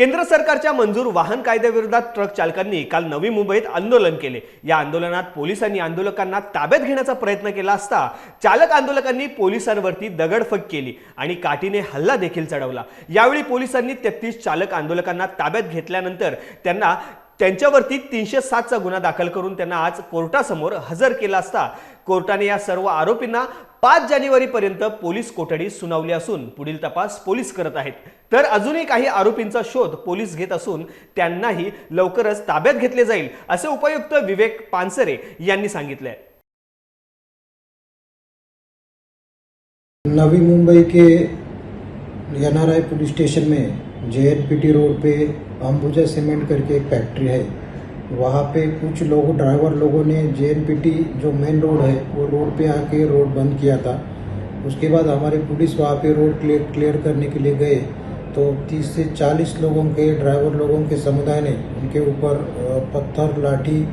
केंद्र सरकारच्या मंजूर वाहन कायद्याविरोधात ट्रक चालकांनी काल नवी मुंबईत आंदोलन केले. या आंदोलनात पोलिसांनी आंदोलकांना ताब्यात घेण्याचा प्रयत्न केला असता चालक आंदोलकांनी पोलिसांवरती दगडफेक केली आणि काठीने हल्ला देखील चढवला. यावेळी पोलिसांनी तेहतीस चालक आंदोलकांना ताब्यात घेतल्यानंतर त्यांना त्यांच्यावरती तीनशे सातचा गुन्हा दाखल करून त्यांना आज कोर्टासमोर हजर केला असता कोर्टाने या सर्व आरोपींना पाच जानेवारीपर्यंत पोलीस कोठडी सुनावली असून पुढील तपास पोलीस करत आहेत. तर अजूनही काही आरोपींचा शोध पोलीस घेत असून त्यांनाही लवकरच ताब्यात घेतले जाईल असे उपायुक्त विवेक पानसरे यांनी सांगितले. नवी मुंबई के एनआरआई पुलिस स्टेशन में जेएनपीटी रोड पे अंबुजा सीमेंट करके एक फैक्ट्री है। वहाँ पे कुछ लोग, ड्राइवर लोगों ने जेएनपीटी जो मेन रोड है, वो रोड पे आके रोड बंद किया था। उसके बाद हमारे पुलिस वहाँ पे रोड क्लियर क्लियर करने के लिए गए। तो 30 से 40 लोगों के, ड्राइवर लोगों के समुदाय ने उनके ऊपर पत्थर, लाठी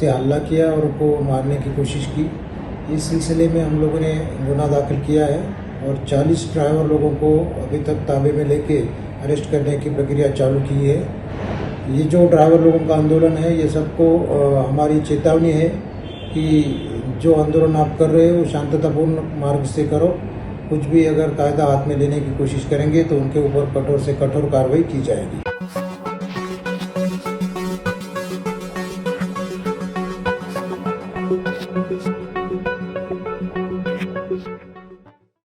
से हल्ला किया और उनको मारने की कोशिश की। इस सिलसिले में हम लोगों ने गुना दाखिल किया है और 40 ड्राइवर लोगों को अभी तक ताबे में लेके अरेस्ट करने की प्रक्रिया चालू की है। ये जो ड्राइवर लोगों का आंदोलन है, ये सबको हमारी चेतावनी है कि जो आंदोलन आप कर रहे हो, शांततापूर्ण मार्ग से करो। कुछ भी अगर कायदा हाथ में लेने की कोशिश करेंगे तो उनके ऊपर कठोर से कठोर कार्रवाई की जाएगी।